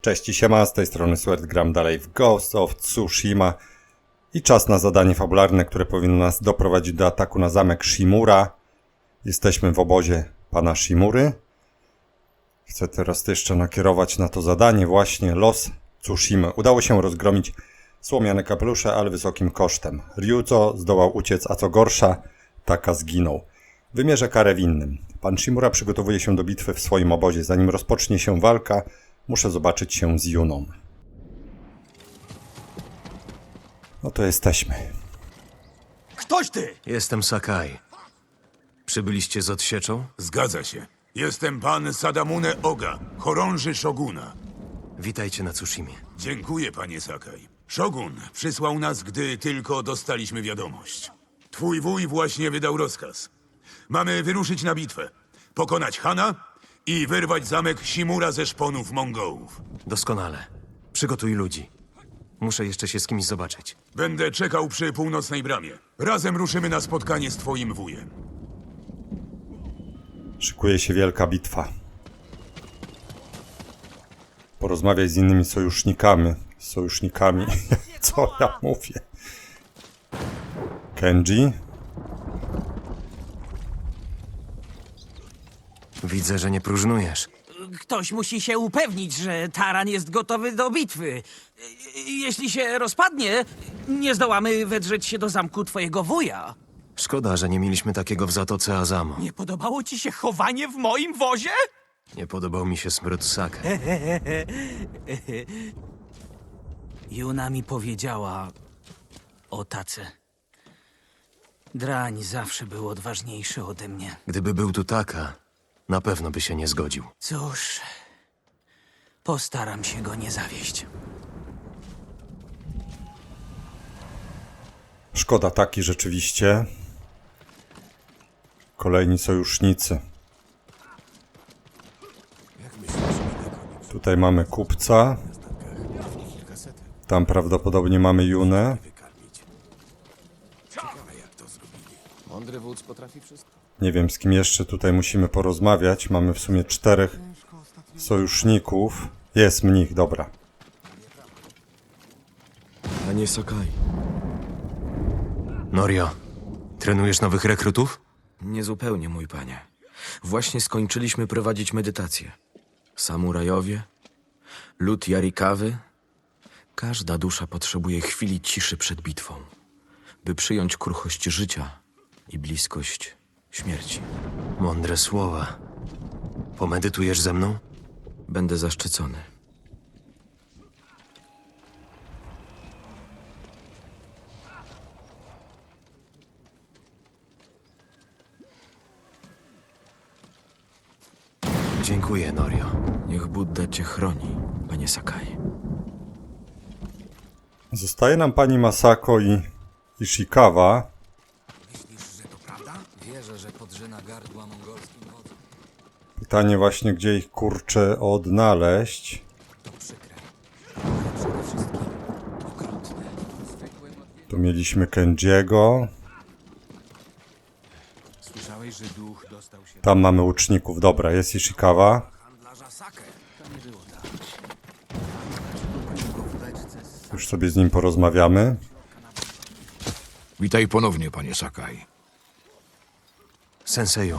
Cześć i siema, z tej strony Sweat, gram dalej w Ghost of Tsushima i czas na zadanie fabularne, które powinno nas doprowadzić do ataku na zamek Shimura. Jesteśmy w obozie pana Shimury. Chcę teraz jeszcze nakierować na to zadanie właśnie los Tsushimy. Udało się rozgromić słomiane kapelusze, ale wysokim kosztem. Ryuzo zdołał uciec, a co gorsza, Taka zginął. Wymierzę karę winnym. Pan Shimura przygotowuje się do bitwy w swoim obozie. Zanim rozpocznie się walka, muszę zobaczyć się z Juną. No to jesteśmy. Ktoś ty! Jestem Sakai. Przybyliście z odsieczą? Zgadza się. Jestem pan Sadamune Oga, chorąży Shoguna. Witajcie na Tsushimie. Dziękuję, panie Sakai. Shogun przysłał nas, gdy tylko dostaliśmy wiadomość. Twój wuj właśnie wydał rozkaz. Mamy wyruszyć na bitwę, pokonać Hana i wyrwać zamek Shimura ze szponów Mongołów. Doskonale. Przygotuj ludzi. Muszę jeszcze się z kimś zobaczyć. Będę czekał przy północnej bramie. Razem ruszymy na spotkanie z twoim wujem. Szykuje się wielka bitwa. Porozmawiaj z innymi sojusznikami. Sojusznikami. Co ja mówię? Kenji? Widzę, że nie próżnujesz. Ktoś musi się upewnić, że taran jest gotowy do bitwy. Jeśli się rozpadnie, nie zdołamy wedrzeć się do zamku twojego wuja. Szkoda, że nie mieliśmy takiego w Zatoce Azamo. Nie podobało ci się chowanie w moim wozie? Nie podobał mi się smród Sake. Juna mi powiedziała o tace. Drań zawsze był odważniejszy ode mnie. Gdyby był tu Taka, na pewno by się nie zgodził. Cóż, postaram się go nie zawieść. Szkoda taki rzeczywiście. Kolejni sojusznicy. Tutaj mamy kupca. Tam prawdopodobnie mamy Junę. Mądry wódz potrafi wszystko. Nie wiem z kim jeszcze tutaj musimy porozmawiać. Mamy w sumie czterech sojuszników. Jest mnich, dobra. Panie Sakai. Norio, trenujesz nowych rekrutów? Niezupełnie, mój panie. Właśnie skończyliśmy prowadzić medytację. Samurajowie, lud Jarikawy. Każda dusza potrzebuje chwili ciszy przed bitwą, by przyjąć kruchość życia i bliskość śmierci. Mądre słowa. Pomedytujesz ze mną? Będę zaszczycony. Dziękuję, Norio. Niech Budda cię chroni, panie Sakai. Zostaje nam pani Masako i Ishikawa. Pytanie właśnie, gdzie ich kurczę odnaleźć. To przykre, ale przede wszystkim okrutne. Tu mieliśmy Kenjiego. Słyszałeś, że duch dostał się Tam mamy łuczników. Dobra, jest Ishikawa. handlarza Sake? To nie było tak. Już sobie z nim porozmawiamy. Witaj ponownie, panie Sakai. Senseju,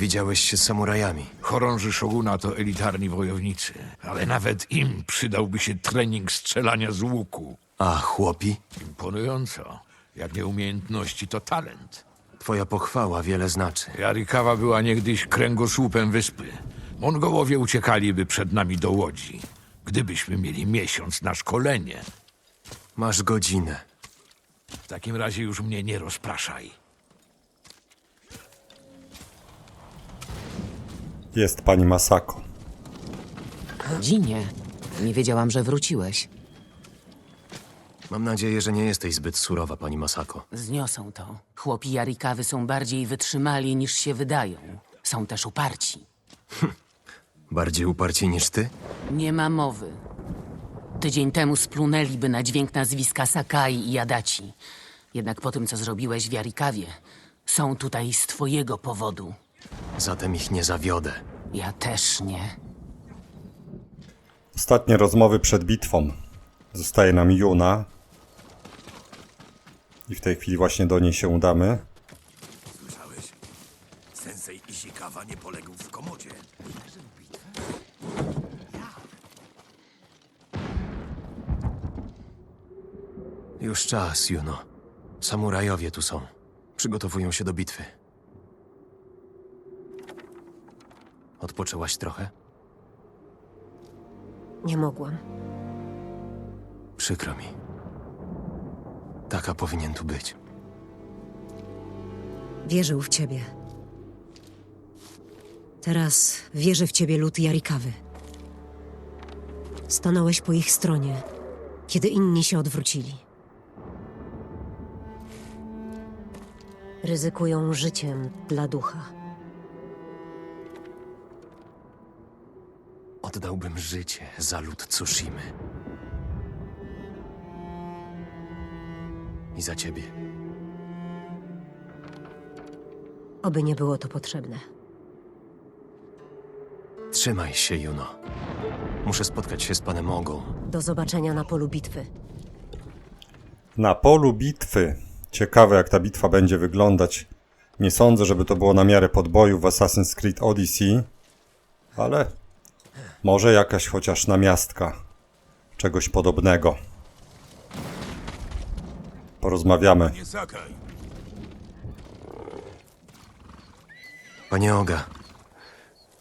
widziałeś się z samurajami. Chorąży Szoguna to elitarni wojownicy, ale nawet im przydałby się trening strzelania z łuku. A, chłopi? Imponująco. Jak nie umiejętności, to talent. Twoja pochwała wiele znaczy. Jarikawa była niegdyś kręgosłupem wyspy. Mongołowie uciekaliby przed nami do łodzi. Gdybyśmy mieli miesiąc na szkolenie, Masz godzinę. w takim razie już mnie nie rozpraszaj. Jest pani Masako. Dzinie, nie wiedziałam, że wróciłeś. Mam nadzieję, że nie jesteś zbyt surowa, pani Masako. Zniosą to. Chłopi Jarikawy są bardziej wytrzymali niż się wydają. Są też uparci. Bardziej uparci niż ty? Nie ma mowy. Tydzień temu splunęliby na dźwięk nazwiska Sakai i Adaci. Jednak po tym, co zrobiłeś w Jarikawie, są tutaj z twojego powodu. Zatem ich nie zawiodę. Ja też nie. Ostatnie rozmowy przed bitwą. Zostaje nam Juna. I w tej chwili właśnie do niej się udamy. Słyszałeś? Sensei Ishikawa nie poległ w komodzie. Już czas, Juno. Samurajowie tu są. Przygotowują się do bitwy. Odpoczęłaś trochę? Nie mogłam. Przykro mi. Taka powinien tu być. Wierzył w ciebie. Teraz wierzy w ciebie lud Jarikawy. Stanąłeś po ich stronie, kiedy inni się odwrócili. Ryzykują życiem dla ducha. Oddałbym życie za lud Tsushimy. I za ciebie. Oby nie było to potrzebne. Trzymaj się, Juno. Muszę spotkać się z panem Ogą. Do zobaczenia na polu bitwy. Na polu bitwy. Ciekawe jak ta bitwa będzie wyglądać. Nie sądzę, żeby to było na miarę podboju w Assassin's Creed Odyssey, ale może jakaś chociaż namiastka czegoś podobnego. Porozmawiamy. Nie. Panie Oga,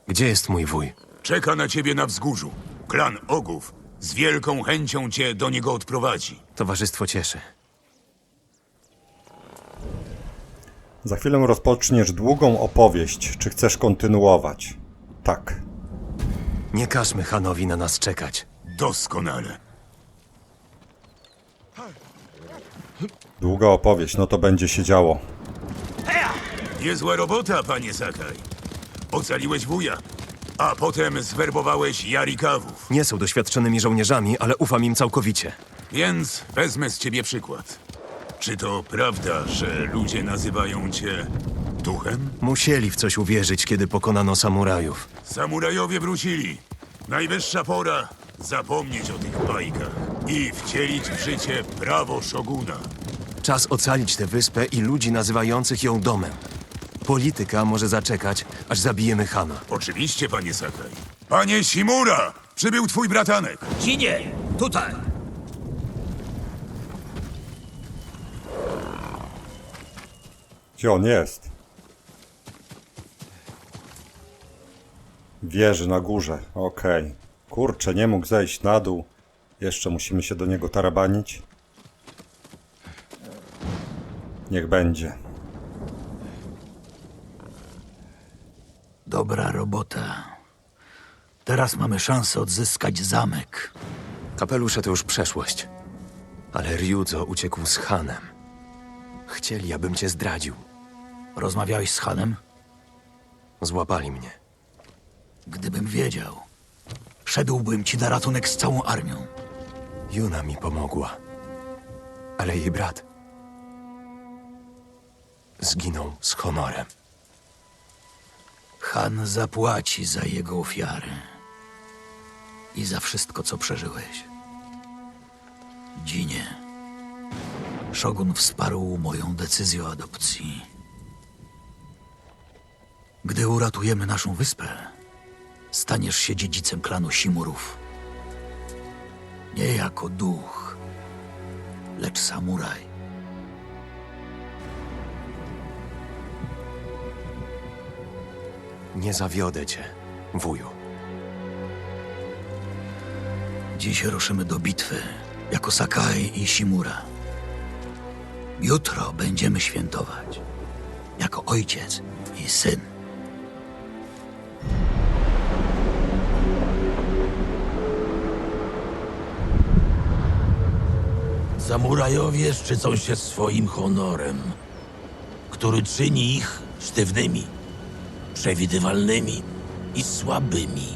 gdzie jest mój wuj? Czeka na ciebie na wzgórzu. Klan Ogów z wielką chęcią cię do niego odprowadzi. Towarzystwo cieszy. Za chwilę rozpoczniesz długą opowieść. Czy chcesz kontynuować? Tak. Nie każmy Hanowi na nas czekać. Doskonale. Długa opowieść, no to będzie się działo. Niezła robota, panie Sakaj. Ocaliłeś wuja, a potem zwerbowałeś Jarikawów. Nie są doświadczonymi żołnierzami, ale ufam im całkowicie. Więc wezmę z ciebie przykład. Czy to prawda, że ludzie nazywają cię duchem? Musieli w coś uwierzyć, kiedy pokonano samurajów. Samurajowie wrócili. Najwyższa pora zapomnieć o tych bajkach i wcielić w życie prawo szoguna. Czas ocalić tę wyspę i ludzi nazywających ją domem. Polityka może zaczekać, aż zabijemy Hana. Oczywiście, panie Sakaj. Panie Shimura! Przybył twój bratanek. Dzinie, tutaj. Gdzie on jest? Wieży na górze. Okej. Kurczę, nie mógł zejść na dół. Jeszcze musimy się do niego tarabanić. Niech będzie. Dobra robota. Teraz mamy szansę odzyskać zamek. Kapelusze to już przeszłość. Ale Ryuzo uciekł z Hanem. Chcieli, abym cię zdradził. Rozmawiałeś z Hanem? Złapali mnie. Gdybym wiedział, szedłbym ci na ratunek z całą armią. Juna mi pomogła. Ale jej brat zginął z honorem. Han zapłaci za jego ofiarę i za wszystko, co przeżyłeś. Dzinie, Szogun wsparł moją decyzję o adopcji. Gdy uratujemy naszą wyspę, staniesz się dziedzicem klanu Simurów. Nie jako duch, lecz samuraj. Nie zawiodę cię, wuju. Dziś ruszymy do bitwy jako Sakai i Shimura. Jutro będziemy świętować jako ojciec i syn. Samurajowie szczycą się swoim honorem, który czyni ich sztywnymi, przewidywalnymi i słabymi.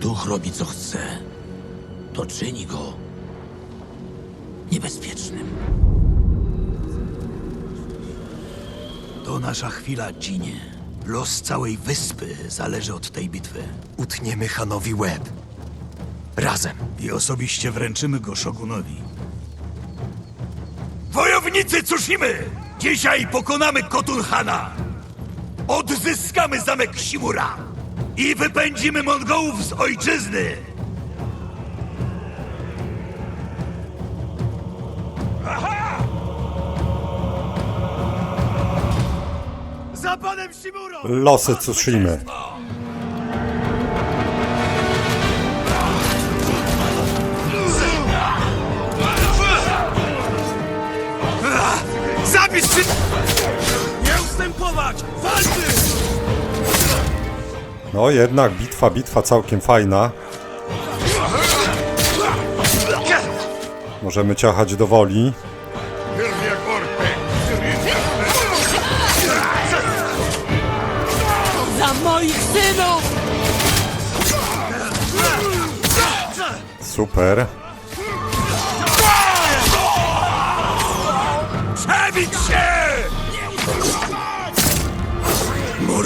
Duch robi co chce. To czyni go niebezpiecznym. To nasza chwila, Dzinie. Los całej wyspy zależy od tej bitwy. Utniemy Hanowi łeb. Razem. I osobiście wręczymy go Shogunowi. Wojownicy Tsushimy! Dzisiaj pokonamy Koturhana! Odzyskamy zamek Shimura! I wypędzimy Mongołów z ojczyzny! Za panem Shimurą! Losy Tsushimy. Ustępować! Walczy! No jednak bitwa, bitwa całkiem fajna. Możemy ciachać do woli. Za moich synów! Super.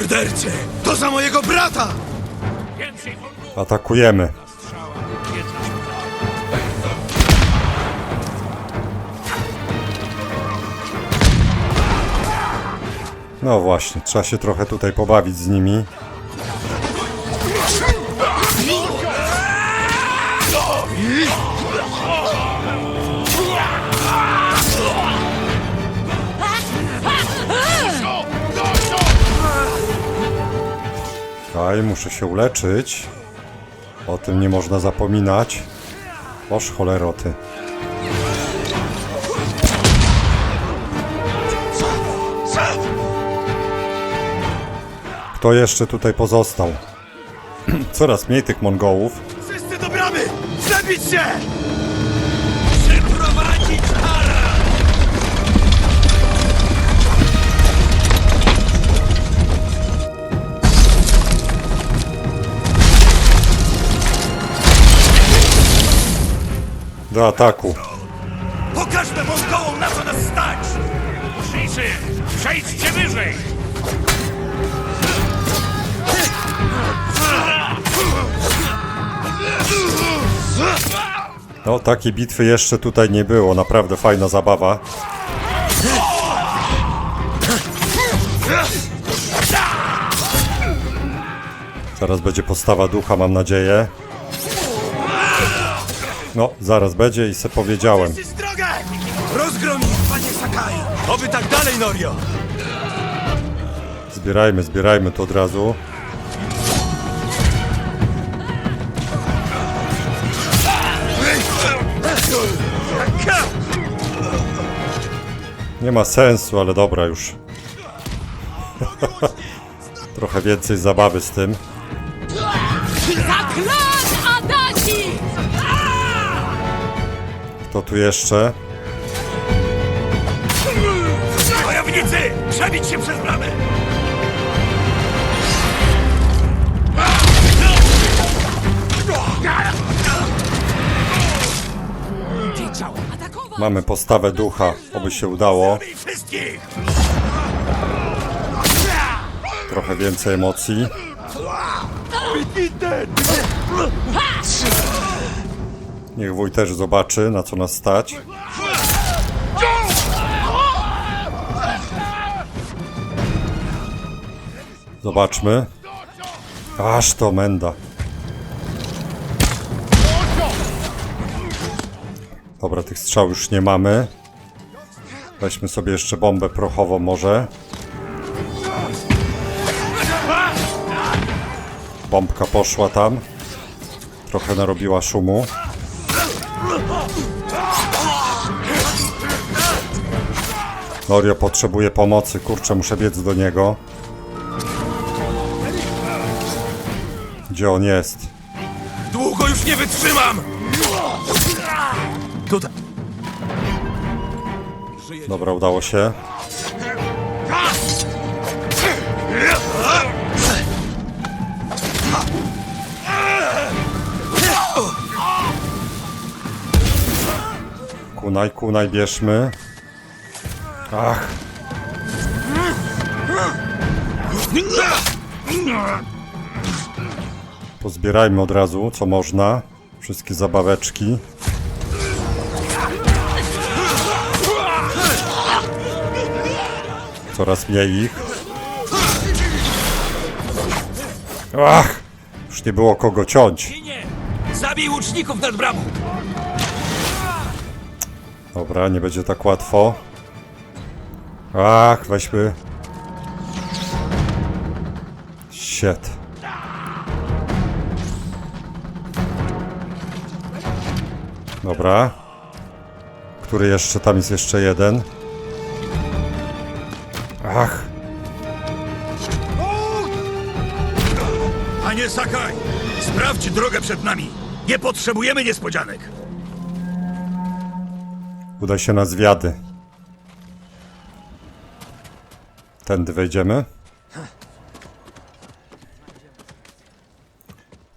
Mordercy! To za mojego brata! Atakujemy. No właśnie, trzeba się trochę tutaj pobawić z nimi. Muszę się uleczyć. O tym nie można zapominać. Oż choleroty. Kto jeszcze tutaj pozostał? Coraz mniej tych Mongołów. Wszyscy do bramy! Przebić się! Do ataku. Pokażmy Mongołom, na co nas stać! Łucznicy, przejdźcie wyżej! No, takiej bitwy jeszcze tutaj nie było. Naprawdę fajna zabawa. Zaraz będzie postawa ducha, mam nadzieję. No, zaraz będzie i se powiedziałem. Czyść drogę! Rozgrom ich, panie Sakai! Oby tak dalej, Norio! Zbierajmy, zbierajmy to od razu. Nie ma sensu, ale dobra już. Trochę więcej zabawy z tym. Kto tu jeszcze? Wojownicy! Przebić się przez bramę! Mamy postawę ducha, oby się udało. Trochę więcej emocji. Niech wuj też zobaczy, na co nas stać. Zobaczmy. Aż to menda. Dobra, tych strzał już nie mamy. Weźmy sobie jeszcze bombę prochową może. Bombka poszła tam. Trochę narobiła szumu. Norio potrzebuje pomocy. Kurczę, muszę biec do niego. Gdzie on jest? Długo już nie wytrzymam! Tutaj. Dobra, udało się. Kunaj, kunaj, bierzmy. Ach. Pozbierajmy od razu, co można. Wszystkie zabaweczki. Coraz mniej ich. Ach! Już nie było kogo ciąć. Zabij łuczników nad bramą! Dobra, nie będzie tak łatwo. Ach, weźmy. Shit. Dobra. Który jeszcze? Tam jest jeszcze jeden. Ach, Panie Sakaj, sprawdź drogę przed nami. Nie potrzebujemy niespodzianek. uda się na zwiady. Tędy wejdziemy.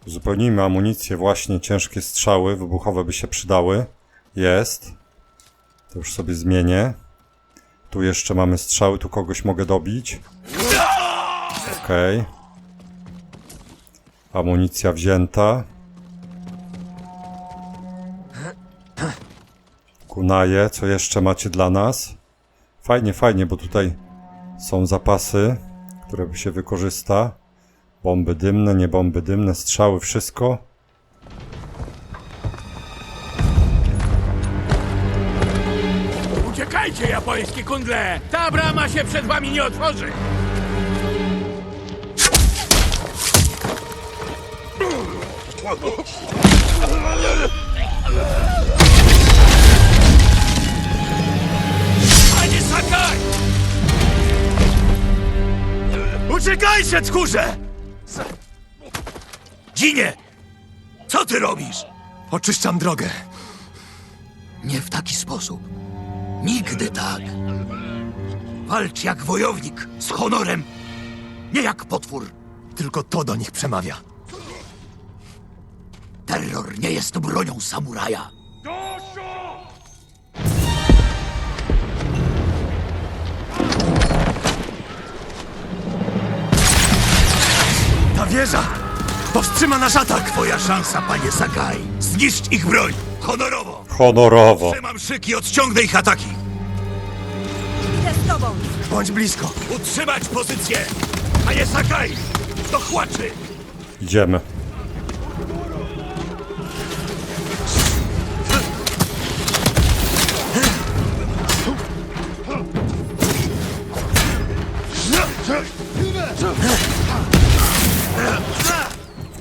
Uzupełnijmy amunicję, właśnie ciężkie strzały wybuchowe by się przydały. Jest. To już sobie zmienię. Tu jeszcze mamy strzały, tu kogoś mogę dobić. Okej. Amunicja wzięta. Kunaje, co jeszcze macie dla nas? Fajnie, fajnie, bo tutaj są zapasy, które się wykorzysta. Bomby dymne, nie bomby dymne, strzały, wszystko. Uciekajcie, japońskie kundle! Ta brama się przed wami nie otworzy! Uciekajcie, tchórze! Dzinie! Co ty robisz? Oczyszczam drogę. Nie w taki sposób. Nigdy tak. Walcz jak wojownik, z honorem, nie jak potwór. Tylko to do nich przemawia. Terror nie jest bronią samuraja. Wieża powstrzyma nasz atak. Twoja szansa, panie Sakai. Zniszcz ich broń! Honorowo! Honorowo. Trzymam szyk i odciągnę ich ataki! Bądź blisko. Utrzymać pozycję! Panie Sakai! Do chłaczy! Idziemy.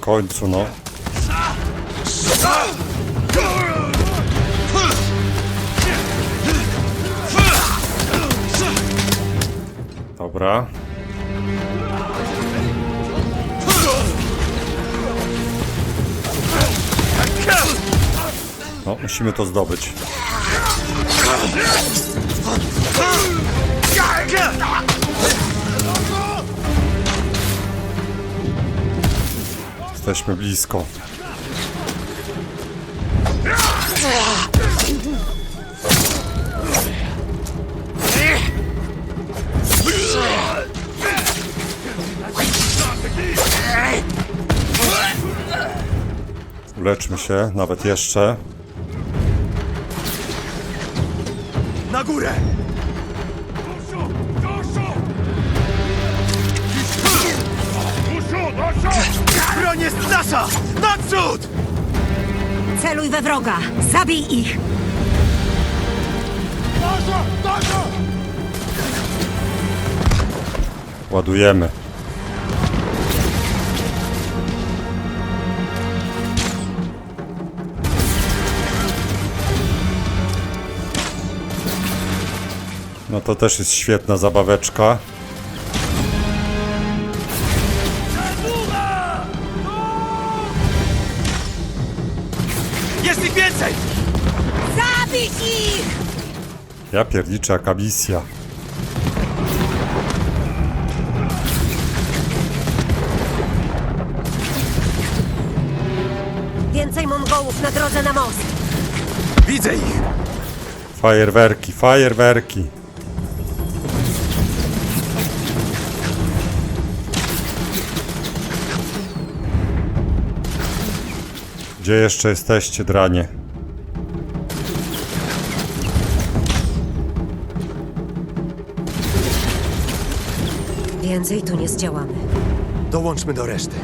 Końcu, no. Dobra. No, musimy to zdobyć. Jesteśmy blisko. Uleczmy się, nawet jeszcze. Na górę! We wroga! Zabij ich! Ładujemy. No to też jest świetna zabaweczka. Ja pierniczę, jaka misja. Więcej Mongołów na drodze na most. Widzę ich! Fajerwerki, fajerwerki. Gdzie jeszcze jesteście, dranie? Więcej tu nie zdziałamy. Dołączmy do reszty.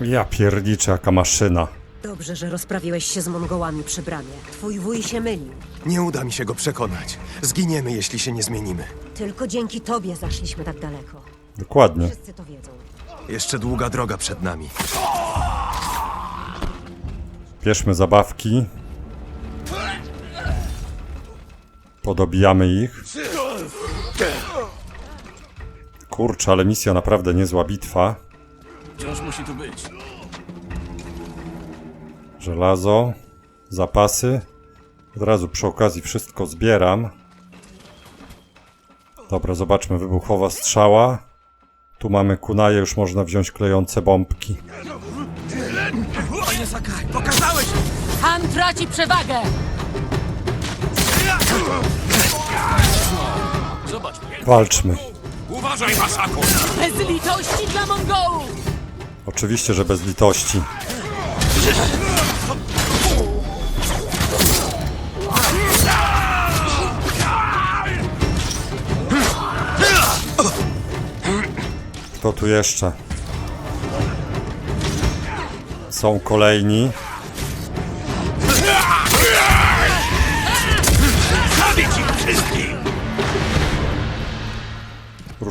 Ja pierniczę, jaka maszyna. Dobrze, że rozprawiłeś się z Mongołami przy bramie. Twój wuj się mylił. Nie uda mi się go przekonać. Zginiemy, jeśli się nie zmienimy. Tylko dzięki tobie zaszliśmy tak daleko. Dokładnie. Wszyscy to wiedzą. Jeszcze długa droga przed nami. Bierzmy zabawki. Podobijamy ich. Kurczę, ale misja naprawdę niezła bitwa. Wciąż musi tu być. Żelazo, zapasy. Od razu przy okazji wszystko zbieram. Dobra, zobaczmy. Wybuchowa strzała. Tu mamy kunaje, już można wziąć klejące bombki. Panie Sakai, pokazałeś! Han traci przewagę! Walczmy. Uważaj, Masako! Bez litości dla Mongołów! Oczywiście, że bez litości. Kto tu jeszcze? Są kolejni.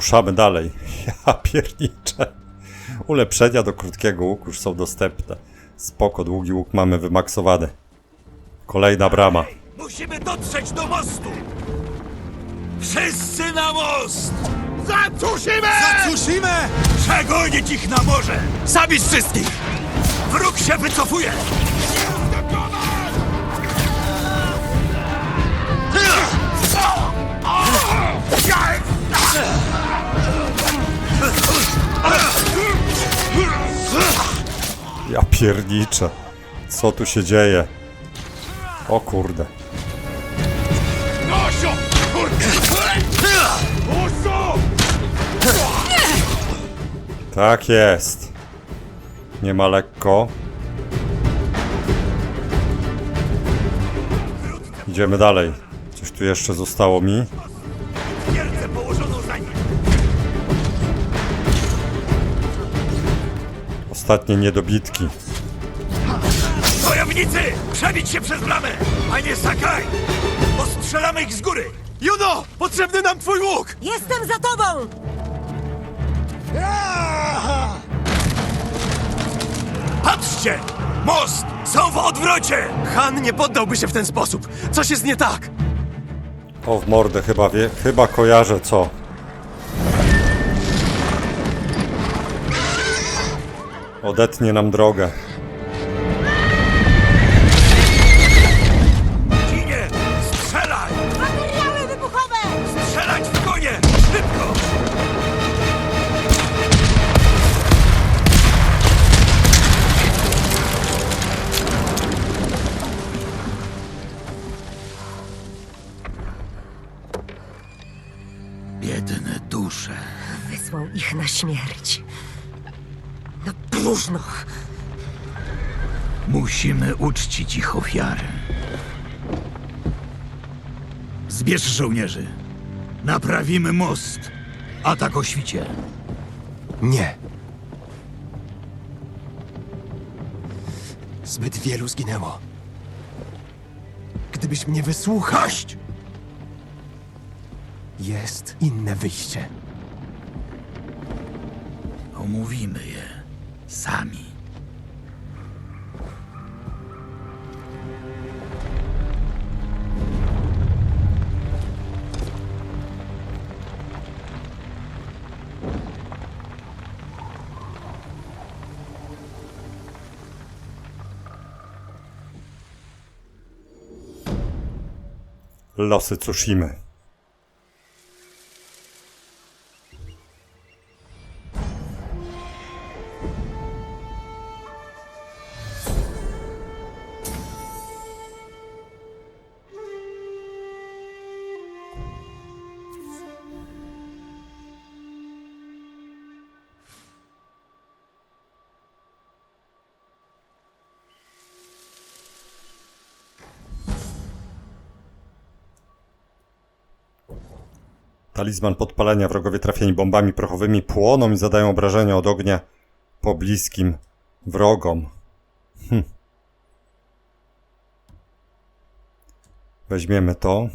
Ruszamy dalej. Ja pierniczę. Ulepszenia do krótkiego łuku już są dostępne. Spoko, długi łuk mamy wymaksowany. Kolejna brama. Musimy dotrzeć do mostu! Wszyscy na most! Za Tsushimę! Za Tsushimę! Przegonić ich na morze! Zabić wszystkich! Wróg się wycofuje! Ja pierniczę. Co tu się dzieje? O kurde. Tak jest. Nie ma lekko. Idziemy dalej. Coś tu jeszcze zostało mi. Ostatnie niedobitki. Wojownicy! Przebić się przez bramę! Panie Sakai! Postrzelamy ich z góry! Juno! Potrzebny nam twój łuk! Jestem za tobą! Patrzcie! Most! Są w odwrocie! Han nie poddałby się w ten sposób. Coś jest nie tak. O, w mordę chyba wie, chyba kojarzę co. Odetnie nam drogę. Ginie! Strzelaj! Materiały wybuchowe! Strzelać w konie! Szybko! Biedne dusze. Wysłał ich na śmierć. Próżno. Musimy uczcić ich ofiarę. Zbierz żołnierzy. Naprawimy most. Atak o świcie. Nie. Zbyt wielu zginęło. Gdybyś mnie wysłuchał. Jest inne wyjście. Omówimy je sami. Losy Tsushimy. Talizman podpalenia. Wrogowie trafieni bombami prochowymi płoną i zadają obrażenia od ognia pobliskim wrogom. Hm. Weźmiemy to.